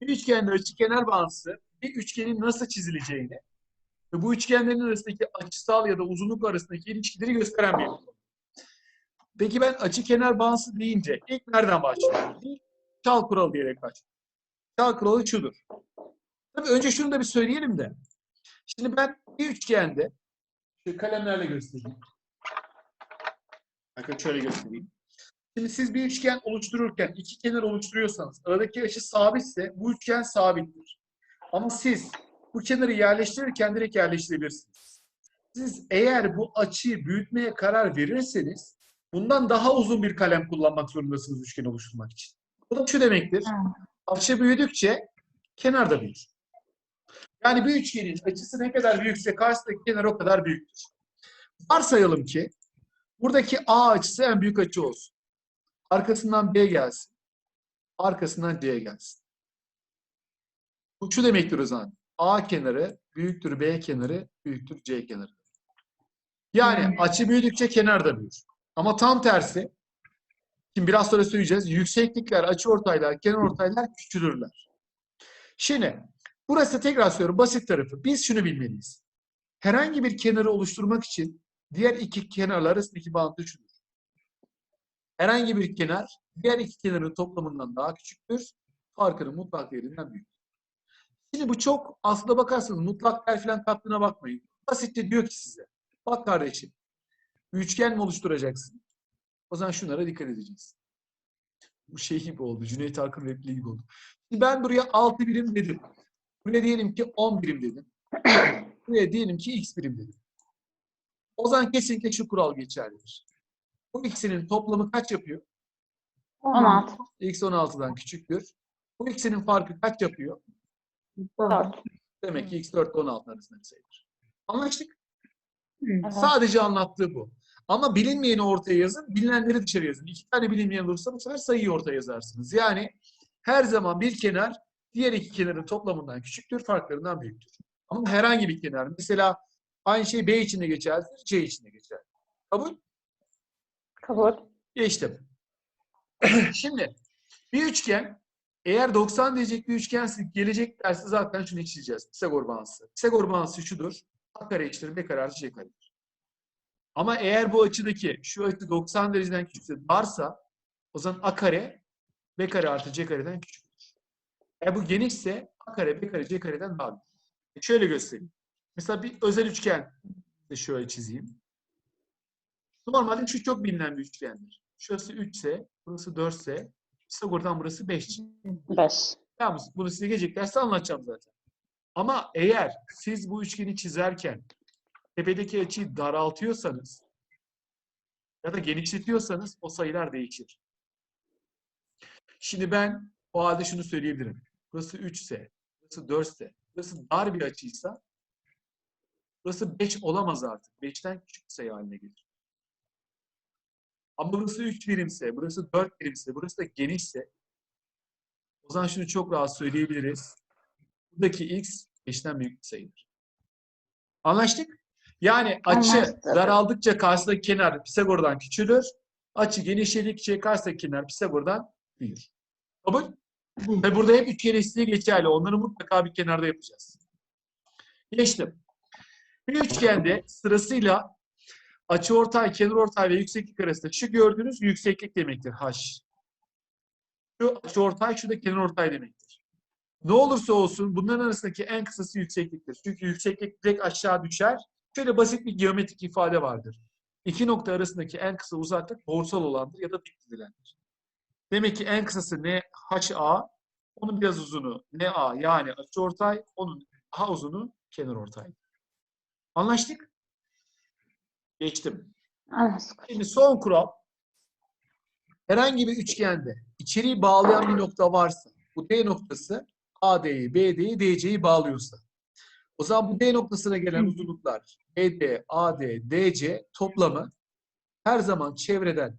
Bir üçgende açıkenar bağıntısı bir üçgenin nasıl çizileceğini ve bu üçgenlerin arasındaki açısal ya da uzunluk arasındaki ilişkileri gösteren bir konu. Peki ben açıkenar bağıntısı deyince ilk nereden başlıyorum? Çal kuralı diyerek başlıyorum. Çal kuralı şudur. Tabii önce şunu da bir söyleyelim de. Şimdi ben bir üçgende şu kalemlerle göstereyim. Bakın şöyle göstereyim. Şimdi siz bir üçgen oluştururken iki kenar oluşturuyorsanız aradaki açı sabitse bu üçgen sabittir. Ama siz bu kenarı yerleştirirken direkt yerleştirebilirsiniz. Siz eğer bu açıyı büyütmeye karar verirseniz bundan daha uzun bir kalem kullanmak zorundasınız üçgen oluşturmak için. Bu da şu demektir. Açı büyüdükçe kenar da büyür. Yani bir üçgenin açısı ne kadar büyükse karşısındaki kenar o kadar büyüktür. Varsayalım ki buradaki A açısı en büyük açı olsun. Arkasından B gelsin. Arkasından C gelsin. Bu şu demektir o zaman. A kenarı büyüktür B kenarı büyüktür C kenarı. Yani Hmm. açı büyüdükçe kenar da büyür. Ama tam tersi. Şimdi biraz sonra söyleyeceğiz. Yükseklikler, açıortaylar, kenarortaylar küçülürler. Şimdi burası tekrar söylüyorum basit tarafı. Biz şunu bilmeliyiz. Herhangi bir kenarı oluşturmak için diğer iki kenarlar arasındaki bağıntı şudur. Herhangi bir kenar diğer iki kenarın toplamından daha küçüktür. Farkının mutlak değerinden büyük. Şimdi bu çok aslında bakarsanız mutlak değer falan kattığına bakmayın. Basitçe diyor ki size. Bak kardeşim. Üçgen mi oluşturacaksın? O zaman şunlara dikkat edeceksin. Bu şey gibi oldu. Cüneyt Arkın repliği gibi oldu. Şimdi ben buraya 6 birim dedim. Buraya diyelim ki 10 birim dedim. Buraya diyelim ki x birim dedim. O zaman kesinlikle şu kural geçerlidir. Bu ikisinin toplamı kaç yapıyor? 16. X 16'dan küçüktür. Bu ikisinin farkı kaç yapıyor? 4. Demek ki x 4 ile 16 arasında bir sayıdır. Anlaştık. Evet. Sadece anlattığı bu. Ama bilinmeyeni ortaya yazın, bilinenleri dışarı yazın. İki tane bilinmeyen olursa bu sefer sayıyı ortaya yazarsınız. Yani her zaman bir kenar diğer iki kenarın toplamından küçüktür, farklarından büyüktür. Ama herhangi bir kenar. Mesela aynı şey B için de geçerlidir, C için de geçerlidir. Kabul? Kabul. Geçtim. Şimdi bir üçgen eğer 90 diyecek bir üçgen gelecek dersi zaten şunu işleyeceğiz. Pisagor bağıntısı. Pisagor bağıntısı şudur. A kare eşittir B kare artı C karedir. Ama eğer bu açıdaki şu açı 90 dereceden küçükse varsa o zaman A kare B kare artı C kareden küçüktür. Eğer bu genişse A kare B kare C kareden daha büyük. E Şöyle göstereyim. Mesela bir özel üçgen de şöyle çizeyim. Normalde şu çok bilinen bir üçgendir. Şurası 3 ise, burası 4 ise, Pisagor'dan burası 5. 5. Tamam? Bunu size gelecek derste anlatacağım zaten. Ama eğer siz bu üçgeni çizerken tepedeki açıyı daraltıyorsanız ya da genişletiyorsanız o sayılar değişir. Şimdi ben o halde şunu söyleyebilirim. Burası 3 ise, burası 4 ise, burası dar bir açıysa burası 5 olamaz artık. 5'ten küçük sayı haline gelir. Ama burası 3 birimse, burası 4 birimse, burası da genişse o zaman şunu çok rahat söyleyebiliriz. Buradaki x 5'ten büyük bir sayıdır. Anlaştık? Yani açı Anlaştık. daraldıkça karşısındaki kenar Pisagor'dan küçülür. Açı genişledikçe karşısındaki kenar Pisagor'dan büyür. Kabul? Ve burada hep üçgen eşitliği geçerli. Onları mutlaka bir kenarda yapacağız. Geçtim. Bir üçgende sırasıyla açıortay, kenarortay ve yükseklik arasında şu gördüğünüz yükseklik demektir h. Şu açıortay, şu da kenarortay demektir. Ne olursa olsun bunların arasındaki en kısası yüksekliktir. Çünkü yükseklik direkt aşağı düşer. Şöyle basit bir geometrik ifade vardır. İki nokta arasındaki en kısa uzaklık doğrusal olandır ya da dik. Demek ki en kısası ne HA, onun biraz uzunu ne A yani açıortay, onun daha uzunu kenarortay. Anlaştık? Geçtim. Şimdi son kural. Herhangi bir üçgende içeriği bağlayan bir nokta varsa, bu D noktası AD'yi, BD'yi, DC'yi bağlıyorsa, o zaman bu D noktasına gelen uzunluklar BD, AD, DC toplamı her zaman çevreden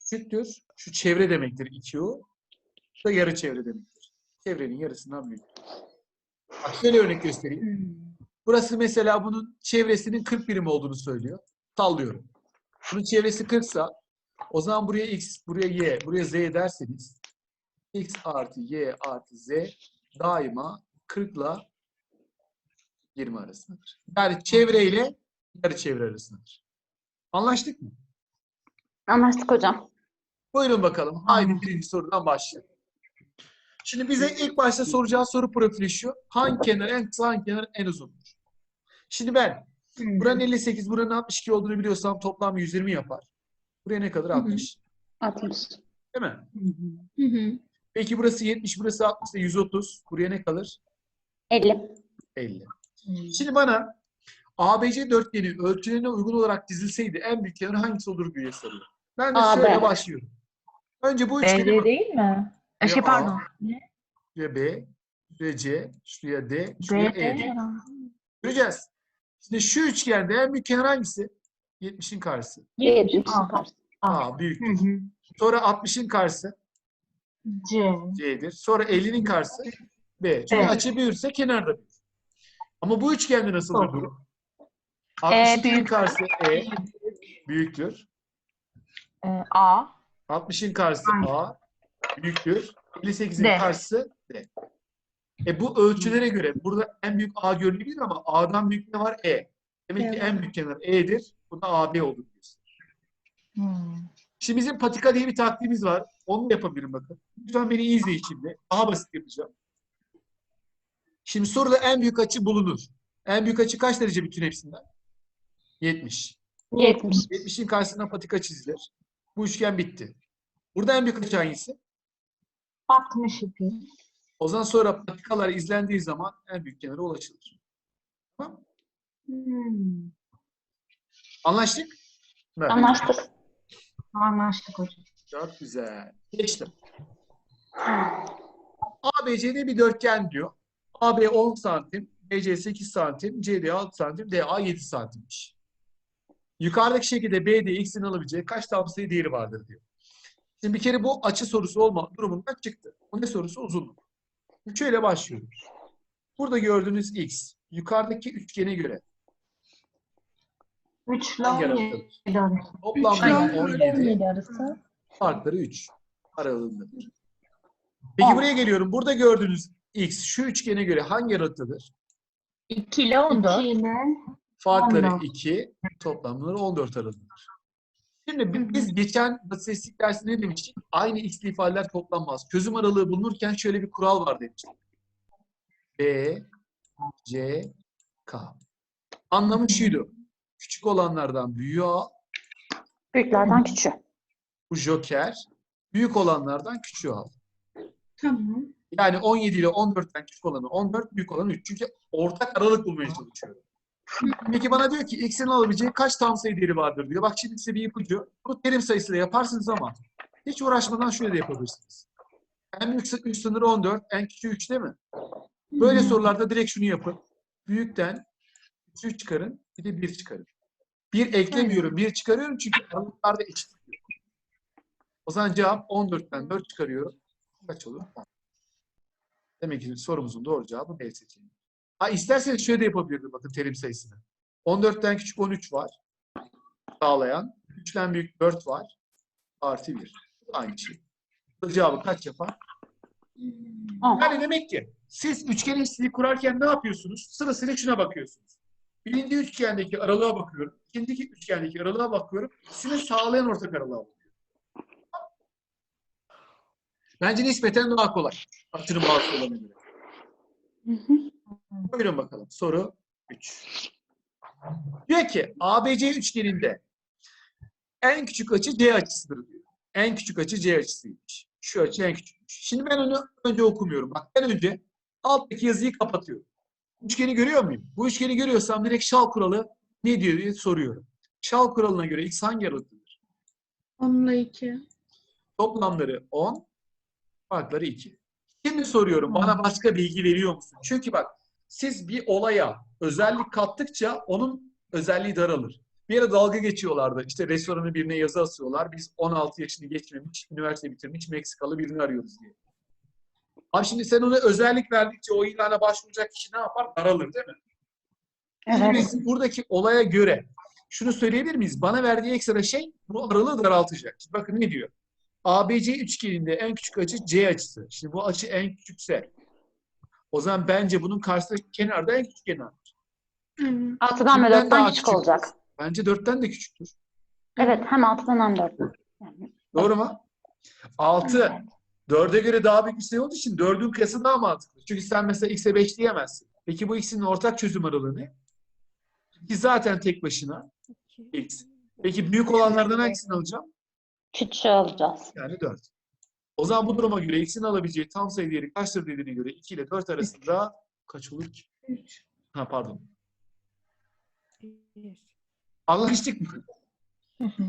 küçüktür. Şu çevre demektir 2U. Şu da yarı çevre demektir. Çevrenin yarısından büyük. Bak şöyle örnek göstereyim. Burası mesela bunun çevresinin 40 birim olduğunu söylüyor. Sallıyorum. Bunun çevresi 40 sa o zaman buraya x, buraya y, buraya z derseniz x artı y artı z daima 40 ile 20 arasındadır. Yani çevre ile yarı çevre arasındadır. Anlaştık mı? Anlaştık hocam. Buyurun bakalım. Haydi birinci sorudan başlayalım. Şimdi bize ilk başta soracağı soru profili şu. Hangi kenar en kısa, hangi kenar en uzundur? Şimdi ben buranın 58, buranın 62 olduğunu biliyorsam toplam 120 yapar. Buraya ne kadar? Hı hı. 60. 60. Değil mi? Hı hı. Peki burası 70, burası 60 ise 130. Buraya ne kalır? 50. 50. Şimdi bana ABC dörtgeni ölçülerine uygun olarak dizilseydi en büyük kenar hangisi olur diye soruyor. Ben de AB. şöyle başlıyorum. Önce bu üçgeni BD değil mi? E, şey pardon. şuraya B, şuraya C, şuraya D, şuraya BD E. Göreceğiz. Şimdi şu üçgende en büyük kenar hangisi? 70'in karşısı. 70. Aha. A büyük. Hı hı. Sonra 60'ın karşısı C. C'dir. Sonra 50'nin karşısı B. Çünkü Evet. açı büyürse kenar da büyür. Ama bu üçgende nasıl bir durum? 62'nin büyük. karşısı E büyüktür. E, A. 60'ın karşısı. A büyüktür. 58'in D. karşısı D. E bu ölçülere göre burada en büyük A görünebilir ama A'dan büyük ne var? E. Demek ki Evet. en büyük kenar E'dir. Bu da AB olur diyorsun. Hmm. Şimdi bizim patika diye bir taktiğimiz var. Onu da yapabilirim bakın. Lütfen beni iyi izleyin şimdi. Daha basit yapacağım. Şimdi soruda en büyük açı bulunur. En büyük açı kaç derece bütün hepsinden? 70. 70. 70'in karşısına patika çizilir. Bu üçgen bitti. Burada en büyük açı hangisi? 62. O zaman sonra patikalar izlendiği zaman en büyük kenara ulaşılır. Tamam? Hmm. Anlaştık? Evet. Anlaştık. Anlaştık hocam. Çok güzel. Geçtim. ABC'de bir dörtgen diyor. AB 10 santim, BC 8 santim, CD 6 santim, DA 7 santimmiş. Yukarıdaki şekilde BD x'in alabileceği kaç tam sayı değeri vardır diyor. Şimdi bir kere bu açı sorusu olma durumundan çıktı. Bu ne sorusu? Uzunluk. Şöyle başlıyoruz. Burada gördüğünüz x yukarıdaki üçgene göre 3 ile hangi 17 aralıktadır? arası. Toplamda 17, arası. farkları 3 aralığındadır. Peki buraya geliyorum. Burada gördüğünüz x şu üçgene göre hangi aralıktadır? 2 ile 14. 2 ile Farkları 14. 2, toplamları 14 aralığıdır. Şimdi bi- biz geçen istatistik dersinde ne demiştik? Aynı x'li ifadeler toplanmaz. Çözüm aralığı bulunurken şöyle bir kural var demiştik. B, C, K. Anlamı şuydu. Küçük olanlardan büyüğü al. büyüklerden küçüğü. Bu joker. Büyük olanlardan küçüğü al. Tamam. Yani 17 ile 14'ten küçük olanı 14, büyük olanı 3. Çünkü ortak aralık bulmaya çalışıyorum. Peki bana diyor ki x'in alabileceği kaç tam sayı değeri vardır diyor. Bak şimdi size bir ipucu. Bu terim sayısıyla yaparsınız ama hiç uğraşmadan şöyle de yapabilirsiniz. En büyük üst sınırı 14, en küçüğü 3 değil mi? Böyle sorularda direkt şunu yapın. Büyükten 3'ü çıkarın, bir de 1 çıkarın. 1 eklemiyorum, 1 çıkarıyorum çünkü aralıklarda yok. O zaman cevap 14'ten 4 çıkarıyorum. Kaç olur? Demek ki sorumuzun doğru cevabı B seçeneği. Ha isterseniz şöyle de yapabilirdim bakın terim sayısını. 14'ten küçük 13 var. Sağlayan. 3'ten büyük 4 var. Artı 1. Aynı şey. Bu Cevabı kaç yapar? 10. Yani demek ki siz üçgen eşitliği kurarken ne yapıyorsunuz? Sırasıyla şuna bakıyorsunuz. Birinci üçgendeki aralığa bakıyorum. İkinci üçgendeki aralığa bakıyorum. İkisini sağlayan ortak aralığa bakıyorum. Bence nispeten daha kolay. Açının bağlısı olanı göre. Hı hı. Buyurun bakalım. Soru 3. Diyor ki ABC üçgeninde en küçük açı C açısıdır diyor. En küçük açı C açısıymış. Şu açı en küçükmüş. Şimdi ben onu önce okumuyorum. Bak ben önce alttaki yazıyı kapatıyorum. Üçgeni görüyor muyum? Bu üçgeni görüyorsam direkt şal kuralı ne diyor diye soruyorum. Şal kuralına göre x hangi aralıktadır? 10 ile 2. Toplamları 10, farkları 2. Şimdi soruyorum bana başka bilgi veriyor musun? Çünkü bak siz bir olaya özellik kattıkça onun özelliği daralır. Bir yere dalga geçiyorlardı. İşte restoranı birine yazı asıyorlar. Biz 16 yaşını geçmemiş, üniversite bitirmiş Meksikalı birini arıyoruz diye. Abi şimdi sen ona özellik verdikçe o ilana başvuracak kişi ne yapar? Daralır değil mi? Evet. biz buradaki olaya göre şunu söyleyebilir miyiz? Bana verdiği ekstra şey bu aralığı daraltacak. Bakın ne diyor? ABC üçgeninde en küçük açı C açısı. Şimdi bu açı en küçükse o zaman bence bunun karşısındaki kenarda en küçük kenar. Evet. 6'dan ve Birden 4'ten daha küçük küçük. olacak. Bence 4'ten de küçüktür. Evet hem 6'dan hem 4'ten. Yani, Doğru mu? 6 4'e göre daha büyük bir sayı olduğu için 4'ün kıyası daha mantıklı. Çünkü sen mesela x'e 5 diyemezsin. Peki bu x'in ortak çözüm aralığı ne? Ki zaten tek başına x. Peki büyük olanlardan hangisini alacağım? Küçüğü alacağız. Yani 4. O zaman bu duruma göre x'in alabileceği tam sayı değeri kaçtır dediğine göre 2 ile 4 arasında kaç olur ki? Üç. Ha pardon. Anlaştık mı? Hı hı.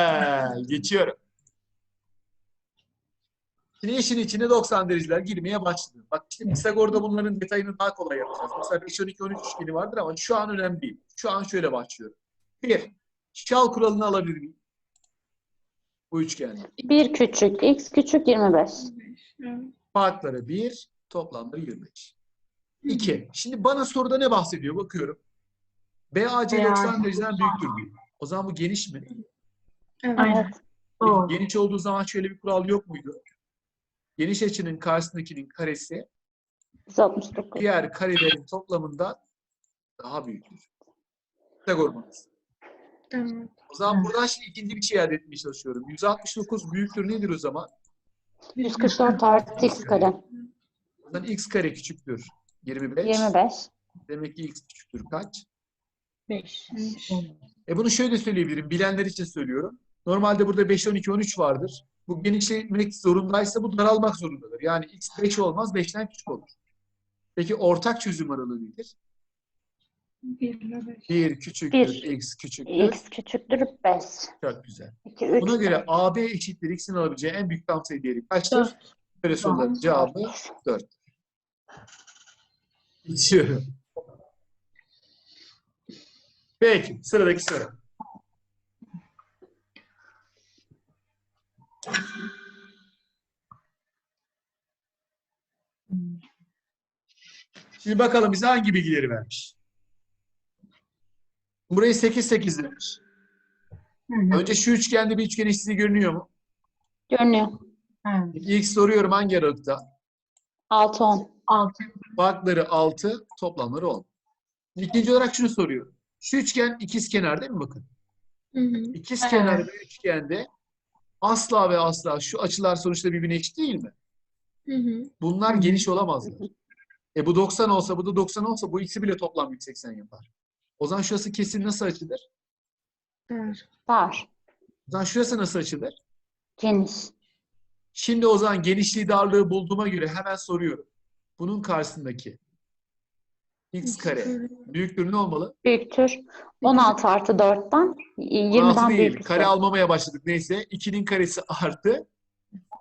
Ee, geçiyorum. Şimdi işin içine 90 dereceler girmeye başladı. Bak işte Pisagor'da bunların detayını daha kolay yapacağız. Mesela 5, 12, 13 üçgeni vardır ama şu an önemli değil. Şu an şöyle başlıyorum. Bir, şal kuralını alabilir miyim? Bu üçgen. 1 küçük, x küçük 25. Evet. Farkları 1, toplamları 25. 2. Şimdi bana soruda ne bahsediyor? Bakıyorum. BAC 90 dereceden büyüktür diyor. O zaman bu geniş mi? Evet. Peki, geniş olduğu zaman şöyle bir kural yok muydu? Geniş açının karşısındakinin karesi 169. diğer karelerin toplamından daha büyüktür. Pisagor mantığı. Tamam. O zaman buradan şimdi ikinci bir şey elde etmeye çalışıyorum. 169 büyüktür nedir o zaman? 144 artı x kare. O zaman x kare küçüktür 25. 25. Demek ki x küçüktür kaç? Beş. E bunu şöyle söyleyebilirim. Bilenler için söylüyorum. Normalde burada 5, 12, 13 vardır. Bu genişlemek zorundaysa bu daralmak zorundadır. Yani x 5 olmaz, 5'ten küçük olur. Peki ortak çözüm aralığı nedir? Bir ile beş. 1 küçüktür, Bir. x küçüktür. x küçüktür 5. Çok güzel. 2, 3. Buna göre AB eşittir x'in alabileceği en büyük tam sayı değeri kaçtır? Böyle soruların cevabı 4. Geçiyorum. Peki, sıradaki soru. Şimdi bakalım bize hangi bilgileri vermiş. Burayı 8 8 demiş. Önce şu üçgende bir üçgen eşitliği görünüyor mu? Görünüyor. İlk soruyorum hangi aralıkta? 6, 10. Altı. Farkları 6, toplamları 10. İkinci olarak şunu soruyorum. Şu üçgen ikizkenar değil mi bakın? Hı hı. İkizkenar bir üçgende asla ve asla şu açılar sonuçta birbirine eşit değil mi? Hı hı. Bunlar geniş olamazlar. E bu 90 olsa bu da 90 olsa bu ikisi bile toplam 180 yapar. O zaman şurası kesin nasıl açılır? Dar. O zaman şurası nasıl açılır? Geniş. Şimdi o zaman genişliği darlığı bulduğuma göre hemen soruyorum. Bunun karşısındaki x kare büyüklüğü ne olmalı? Büyüktür. 16 artı 4'ten 20'den büyük. Kare almamaya başladık. Neyse 2'nin karesi artı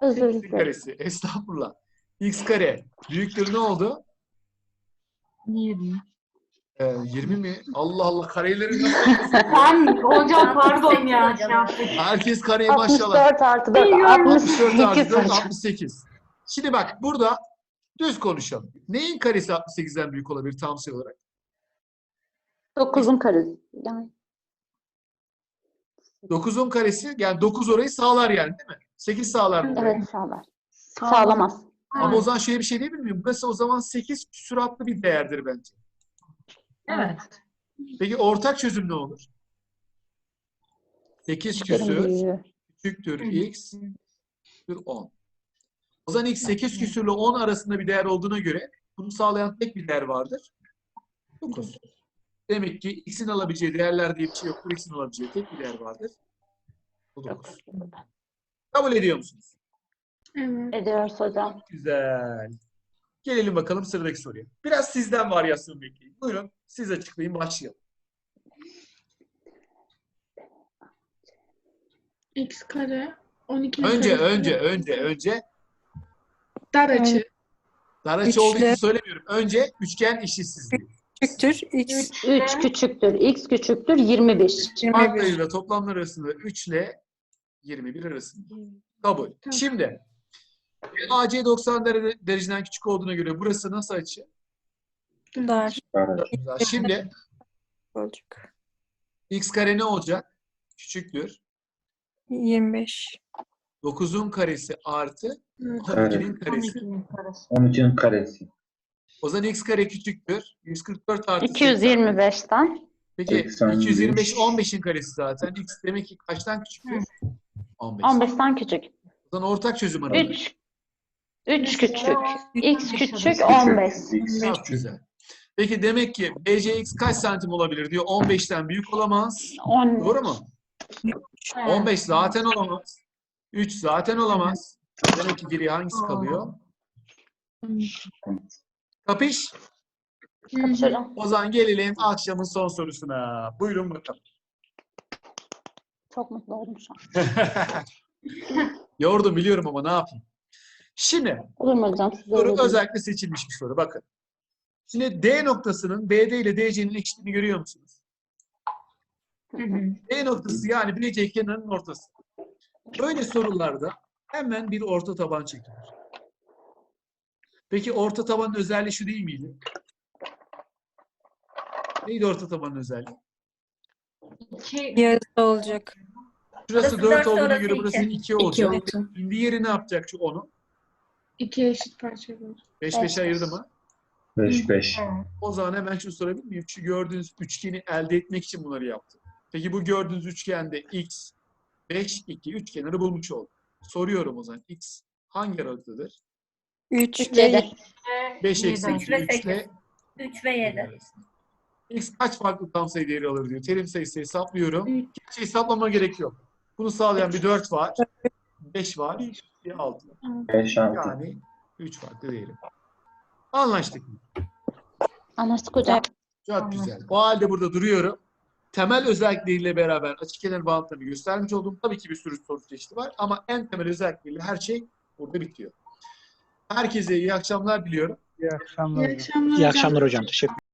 Özür x'in dilerim. karesi. Estağfurullah. x kare büyüklüğü ne oldu? 20. Ee, e, 20 mi? Allah Allah kareleri Sen hocam pardon ya. Herkes kareye başladı. 64 artı 4. 64 artı 68. Şimdi bak burada düz konuşalım. Neyin karesi 68'den büyük olabilir tam sayı olarak? 9'un karesi. Yani 9'un karesi yani 9 orayı sağlar yani değil mi? 8 sağlar. mı? evet sağlar. Sağlamaz. Ama o zaman şöyle bir şey diyebilir miyim? Burası o zaman 8 süratli bir değerdir bence. Evet. Peki ortak çözüm ne olur? 8 küsür Büyüğü. küçüktür x küsür 10. O zaman x 8 küsürle 10 arasında bir değer olduğuna göre bunu sağlayan tek bir değer vardır. 9. Demek ki x'in alabileceği değerler diye bir şey yoktur. x'in alabileceği tek bir değer vardır. Bu 9. Kabul ediyor musunuz? Evet. Ediyoruz hocam. Güzel. Gelelim bakalım sıradaki soruya. Biraz sizden varyasyon bekleyin. Buyurun siz açıklayın başlayalım. X kare. 12 Önce önce önce önce Dar açı. dar açı olduğu için söylemiyorum. Önce üçgen eşitsizliği. Küçüktür x 3 küçüktür. X küçüktür 21. 21. Farklarıyla toplamlar arasında 3 ile 21 arasında. Kabul. Tamam. Şimdi AC 90 dere- dereceden küçük olduğuna göre burası nasıl açı? dar Güzel. Şimdi olacak. x kare ne olacak? Küçüktür. 25. 9'un karesi artı Evet. 12'nin karesi. 13'ün karesi. O zaman x kare küçüktür. 144 artı 225'ten. Peki 85. 225 15'in karesi zaten. X demek ki kaçtan küçüktür? 15. 15'ten küçük. O zaman ortak çözüm aralıyor. 3 3 küçük. X küçük Küçük. 15. X. Çok güzel. Peki demek ki BCX kaç santim olabilir diyor. 15'ten büyük olamaz. 10. Doğru mu? 15 zaten olamaz. 3 zaten olamaz. Demek ki geriye hangisi kalıyor? Kapış? Hocam. O zaman gelelim akşamın son sorusuna. Buyurun bakalım. Çok mutlu oldum şu an. Yordum biliyorum ama ne yapayım. Şimdi Olur mu hocam? Size soru özellikle seçilmiş bir soru. Bakın. Şimdi D noktasının BD ile DC'nin eşitliğini görüyor musunuz? D noktası yani BC kenarının ortası. Böyle sorularda hemen bir orta taban çekilir. Peki orta tabanın özelliği şu değil miydi? Neydi orta tabanın özelliği? Yarısı olacak. Şurası Burası 4 dört, olduğuna orası göre burası iki. 2 olacak. oldu. Şimdi yeri ne yapacak şu 10'u? İki eşit parça var. 5 Beş, 5 ayırdı mı? 5 5. O zaman hemen şunu sorabilir miyim? Şu gördüğünüz üçgeni elde etmek için bunları yaptım. Peki bu gördüğünüz üçgende x 5 2 üç kenarı bulmuş oldum. Soruyorum o zaman x hangi aralıktadır? 3 3 ve 7. 5 eksi Üç 2 ve 3 sekiz. ile 3 ve 7. x kaç farklı tam sayı değeri alır diyor. Terim sayısı hesaplıyorum. Üç. Hiç hesaplama gerek yok. Bunu sağlayan bir 4 var. 5 var. Bir 6. 5 6. Yani 3 farklı değeri. Anlaştık mı? Anlaştık hocam. Çok güzel. O halde burada duruyorum. Temel özellikleriyle beraber açık kenar bağıntılarını göstermiş oldum. Tabii ki bir sürü soru çeşidi var ama en temel özellikleriyle her şey burada bitiyor. Herkese iyi akşamlar diliyorum. İyi akşamlar. İyi akşamlar İyi akşamlar hocam. Teşekkür